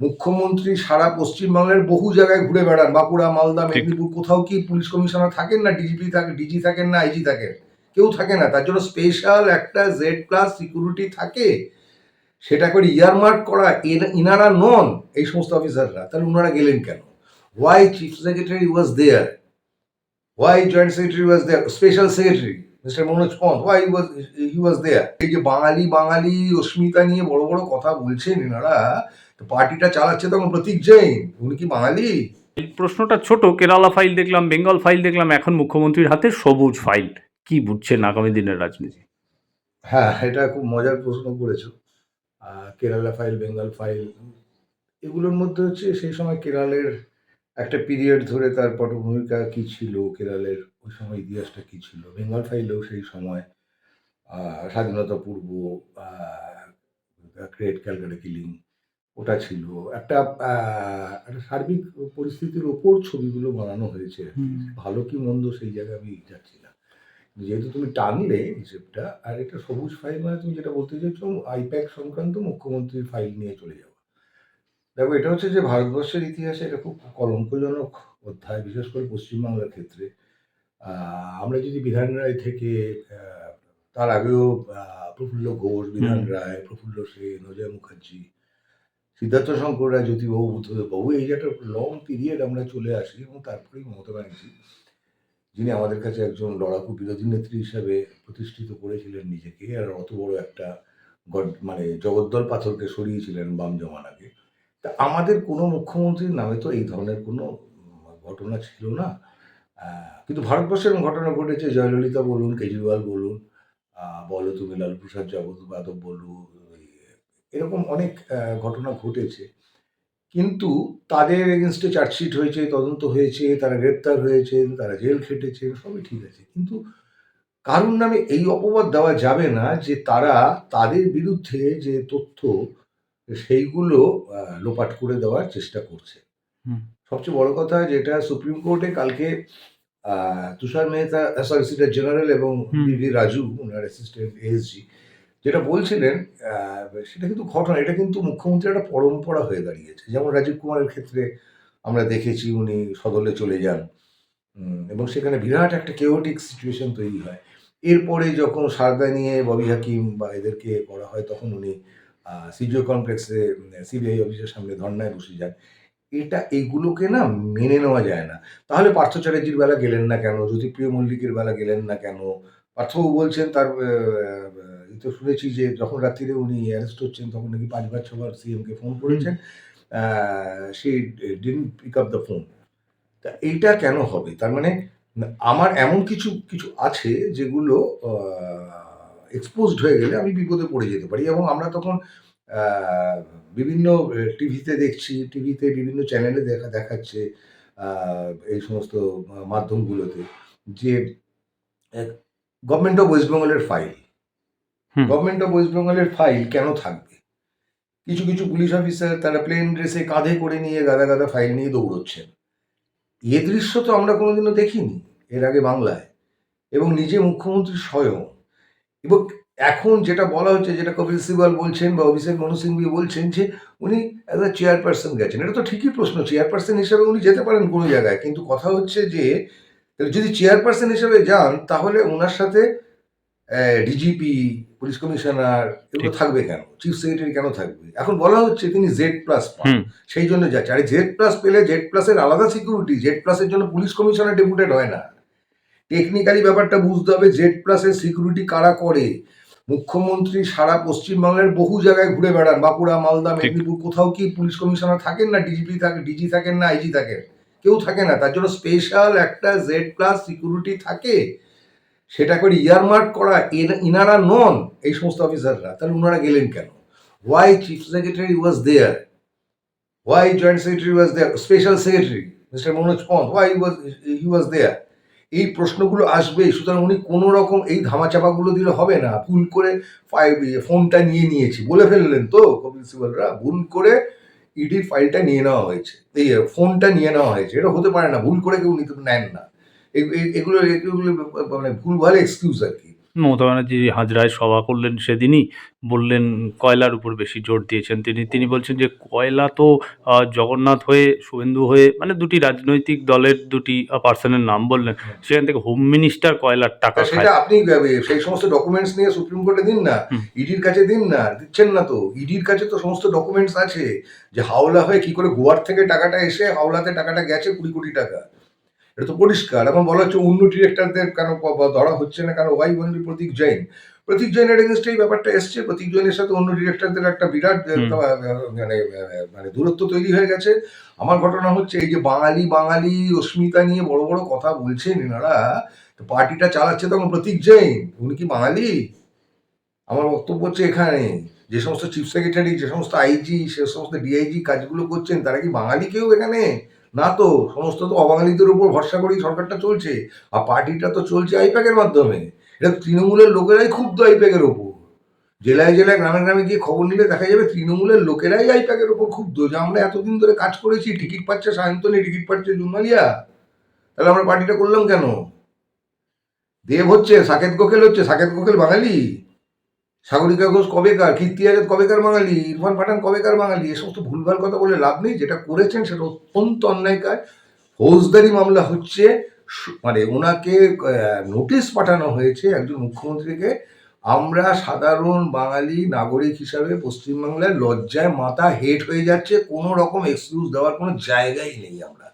মুখ্যমন্ত্রী সারা পশ্চিমবাংলার বহু জায়গায় ঘুরে বেড়ান। বাঁকুড়া মালদা। মেদিনীপুর কোথাও কি পুলিশ কমিশনার থাকেন না? ডিজিপি থাকে ডিজি থাকেন না আইজি থাকেন? কেউ থাকে না। তার জন্য স্পেশাল একটা জেড প্লাস সিকিউরিটি থাকে। সেটা করে ইয়ারমার্ক করা ইনারা নন এই সমস্ত অফিসাররা তাহলে ওনারা গেলেন কেন? Why chief secretary was there why joint secretary was there special secretary mister Manoj Panth why was he was there এই যে বাঙালি বাঙালি অস্মিতা নিয়ে বড় বড় কথা বলছেন এনারা তো পার্টিটা চালাচ্ছে তখন প্রতীক জৈন উনি কি বাঙালি? এই প্রশ্নটা ছোট কেরালা ফাইল দেখলাম বেঙ্গল ফাইল দেখলাম এখন মুখ্যমন্ত্রীর হাতে সবুজ ফাইল কি বুঝছেন আগামী দিনের রাজনীতি? হ্যাঁ এটা খুব মজার প্রশ্ন করেছ। কেরালা ফাইল বেঙ্গল ফাইল এগুলোর মধ্যে হচ্ছে সেই সময় কেরালের একটা পিরিয়ড ধরে তার পটভূমিকা কি ছিল কেরালের ওই সময় ইতিহাসটা কি ছিল? বেঙ্গল ফাইলেও সেই সময় স্বাধীনতা পূর্ব ক্রিয়েট ক্যালকাটা কিলিং ওটা ছিল। একটা একটা সার্বিক পরিস্থিতির ওপর ছবিগুলো বানানো হয়েছে। ভালো কি মন্দ সেই জায়গায় আমি যাচ্ছি না যেহেতু তুমি টানলে হিসেবটা আর এটা সবুজ ফাইল মানে তুমি যেটা বলতে চাইছো আইপ্যাক সংক্রান্ত মুখ্যমন্ত্রীর ফাইল নিয়ে চলে যাওয়া। দেখো এটা হচ্ছে যে ভারতবর্ষের ইতিহাসে এটা খুব কলঙ্কজনক অধ্যায় বিশেষ করে পশ্চিমবাংলার ক্ষেত্রে। আমরা যদি বিধান রায় থেকে তার আগেও প্রফুল্ল ঘোষ বিধান রায় প্রফুল্ল সেন অজয় মুখার্জি সিদ্ধার্থ শঙ্কর রায় জ্যোতিবাবু বুদ্ধদেব বাবু এই একটা লং পিরিয়ড আমরা চলে আসি এবং তারপরেই মমতা ব্যানার্জি, যিনি আমাদের কাছে একজন লড়াকু বিরোধী নেত্রী হিসাবে প্রতিষ্ঠিত করেছিলেন নিজেকে আর অত বড় একটা মানে জগদ্দল পাথরকে সরিয়েছিলেন বাম জমানাকে। তা আমাদের কোনো মুখ্যমন্ত্রীর নামে তো এই ধরনের কোনো ঘটনা ছিল না। কিন্তু ভারতবর্ষের ঘটনা ঘটেছে, জয়ললিতা বলুন, কেজরিওয়াল বলুন বলো তুমি লালু প্রসাদ যাদব বলুন এরকম অনেক ঘটনা ঘটেছে কিন্তু তাদের এগেনস্টে চার্জশিট হয়েছে তদন্ত হয়েছে তারা গ্রেপ্তার হয়েছেন তারা জেল খেটেছেন সবই ঠিক আছে কিন্তু কারুর নামে এই অপবাদ দেওয়া যাবে না যে তারা তাদের বিরুদ্ধে যে তথ্য সেইগুলো লোপাট করে দেওয়ার চেষ্টা করছে। সবচেয়ে বড় কথা যেটা সুপ্রিম কোর্টে কালকে আহ, তুষার মেহতা সলিসিটর জেনারেল এবং। বিভি রাজু ওনার অ্যাসিস্ট্যান্ট এএসজি যেটা বলছিলেন সেটা কিন্তু ঘটনা, এটা কিন্তু মুখ্যমন্ত্রীর একটা পরম্পরা হয়ে দাঁড়িয়েছে। যেমন রাজীব কুমারের ক্ষেত্রে আমরা দেখেছি উনি সদলে চলে যান এবং সেখানে বিরাট একটা কেওটিক সিচুয়েশন তৈরি হয়। এরপরে যখন সারদা নিয়ে ববি হাকিম বা এদেরকে করা হয়, তখন উনি সিজিও কমপ্লেক্সে সিবিআই অফিসের সামনে ধর্নায় বসে যান। এটা এইগুলোকে না মেনে নেওয়া যায় না। তাহলে পার্থ চ্যাটার্জির বেলা গেলেন না কেন? জ্যোতিপ্রিয় মল্লিকের বেলা গেলেন না কেন? পার্থবাবু বলছেন তার তো শুনেছি যে যখন রাত্রিরে উনি অ্যারেস্ট হচ্ছেন তখন নাকি পাঁচবার ছবার সিএমকে ফোন করেছেন। সে didn't pick up the phone তা এইটা কেন হবে? তার মানে আমার এমন কিছু কিছু আছে যেগুলো এক্সপোজড হয়ে গেলে আমি বিপদে পড়ে যেতে পারি। এবং আমরা তখন বিভিন্ন টিভিতে দেখছি টিভিতে বিভিন্ন চ্যানেলে দেখা দেখাচ্ছে এই সমস্ত মাধ্যমগুলোতে যে গভর্নমেন্ট অফ ওয়েস্ট বেঙ্গলের ফাইল। গভর্নমেন্ট অফ ওয়েস্ট বেঙ্গলের ফাইল কেন থাকবে? কিছু কিছু পুলিশ অফিসার তারা প্লেন ড্রেসে কাঁধে করে নিয়ে গাদা গাদা ফাইল নিয়ে দৌড়চ্ছেন। এ দৃশ্য তো আমরা কোনোদিনও দেখিনি এর আগে বাংলায়। এবং নিজে মুখ্যমন্ত্রী স্বয়ং। এবং এখন যেটা বলা হচ্ছে, যেটা কপিল সিবাল বলছেন বা অভিষেক মনু সিংভি বলছেন যে উনি অ্যাজ আ চেয়ারপারসন গেছেন। এটা তো ঠিকই প্রশ্ন চেয়ারপারসন হিসাবে উনি যেতে পারেন কোনো জায়গায়। কিন্তু কথা হচ্ছে যে যদি চেয়ারপারসন হিসেবে যান, তাহলে ওনার সাথে ডিজিপি পুলিশ কমিশনার এগুলো থাকবে কেন? চিফ সেক্রেটারি কেন থাকবে? এখন বলা হচ্ছে তিনি জেড প্লাস পান। সেই জন্য যাচ্ছে। আরে জেড প্লাস পেলে জেড প্লাসের আলাদা সিকিউরিটি জেড প্লাসের জন্য পুলিশ কমিশনার ডেপুটেড হয় না। টেকনিক্যালি ব্যাপারটা বুঝতে হবে জেড প্লাসের সিকিউরিটি কারা করে? মুখ্যমন্ত্রী সারা পশ্চিমবাংলার বহু জায়গায় ঘুরে বেড়ান। বাঁকুড়া মালদা। মেদিনীপুর কোথাও কি পুলিশ কমিশনার থাকেন না? ডিজিপি থাকে ডিজি থাকেন না আইজি থাকেন। কেউ থাকে না। তার জন্য স্পেশাল একটা জেড প্লাস সিকিউরিটি থাকে। সেটা করে ইয়ারমার্ক করা ইনারা নন এই সমস্ত অফিসাররা তাহলে ওনারা গেলেন কেন? Why chief secretary was there why joint secretary was there special secretary mister Manoj Panth why was he was there এই প্রশ্নগুলো আসবে, সুতরাং উনি কোনো রকম এই ধামাচাপাগুলো দিলে হবে না। ভুল করে ফোনটা নিয়ে নিয়েছি, বলে ফেললেন তো কপিল সিবালরা। ভুল করে ইডির ফাইলটা নিয়ে নেওয়া হয়েছে। এই, ফোনটা নিয়ে নেওয়া হয়েছে। এটা হতে পারে না, ভুল করে কেউ নিতে, নেন না। এগুলো এগুলো মানে ভুলভাল এক্সকিউজ আর কি। মমতা ব্যানার্জি হাজরায় সভা করলেন সেদিনই বললেন কয়লার উপর বেশি জোর দিয়েছেন তিনি। তিনি বলছেন যে কয়লা তো জগন্নাথ হয়ে শুভেন্দু হয়ে মানে দুটি রাজনৈতিক দলের দুটি পার্সনের নাম বললেন। সেখান থেকে হোম মিনিস্টার কয়লার টাকা সেটা আপনি সেই সমস্ত ডকুমেন্টস নিয়ে সুপ্রিম কোর্টে দিন না। ইডির কাছে দিন না দিচ্ছেন না তো। ইডির কাছে তো সমস্ত ডকুমেন্টস আছে যে হাওলা হয়ে কি করে গোয়ার থেকে টাকাটা এসে হাওলাতে টাকাটা গেছে কুড়ি কোটি টাকা। এটা তো পরিষ্কার এখন বলা হচ্ছে অন্য ডিরেক্টরদের কেন ধরা হচ্ছে না কেন ওয়াই বন্ধু প্রতীক জৈন? প্রতীক জৈনের এগেনস্টে এই ব্যাপারটা এসছে প্রতীক জৈনের সাথে অন্য ডিরেক্টরদের একটা বিরাট মানে মানে দূরত্ব তৈরি হয়ে গেছে। আমার ঘটনা হচ্ছে এই যে বাঙালি বাঙালি অস্মিতা নিয়ে বড় বড় কথা বলছেন এনারা তো পার্টিটা চালাচ্ছে তখন প্রতীক জৈন উনি কি বাঙালি? আমার বক্তব্য হচ্ছে এখানে যে সমস্ত চিফ সেক্রেটারি যে সমস্ত আইজি সে সমস্ত ডিআইজি কাজগুলো করছেন তারা কি বাঙালি কেউ এখানে? না তো, সমস্ত তো অবাঙালিদের উপর ভরসা করেই সরকারটা চলছে। আর পার্টিটা তো চলছে আইপ্যাকের মাধ্যমে। এটা তৃণমূলের লোকেরাই ক্ষুব্ধ আইপ্যাকের ওপর। জেলায় জেলায় গ্রামে গ্রামে গিয়ে খবর নিলে দেখা যাবে তৃণমূলের লোকেরাই আইপ্যাকের ওপর ক্ষুব্ধ যে আমরা এতদিন ধরে কাজ করেছি, টিকিট পাচ্ছে সায়ন্তনী, টিকিট পাচ্ছে জুমালিয়া তাহলে আমরা পার্টিটা করলাম কেন? দেব হচ্ছে, সাকেত গোখেল হচ্ছে, সাকেত গোখেল বাঙালি? সাগরিকা ঘোষ কবেকার, কীর্তি আজাদ কবেকার বাঙালি, ইরফান পাঠান কবেকার বাঙালি, এ সমস্ত ভুলভাল কথা বলে লাভ নেই। যেটা করেছেন সেটা অত্যন্ত অন্যায় কাজ। ফৌজদারি মামলা হচ্ছে মানে ওনাকে নোটিশ পাঠানো হয়েছে একজন মুখ্যমন্ত্রীকে, আমরা সাধারণ বাঙালি নাগরিক হিসাবে পশ্চিমবাংলার লজ্জায় মাথা হেট হয়ে যাচ্ছে, কোনো রকম এক্সকিউজ দেওয়ার কোনো জায়গাই নেই আমরা।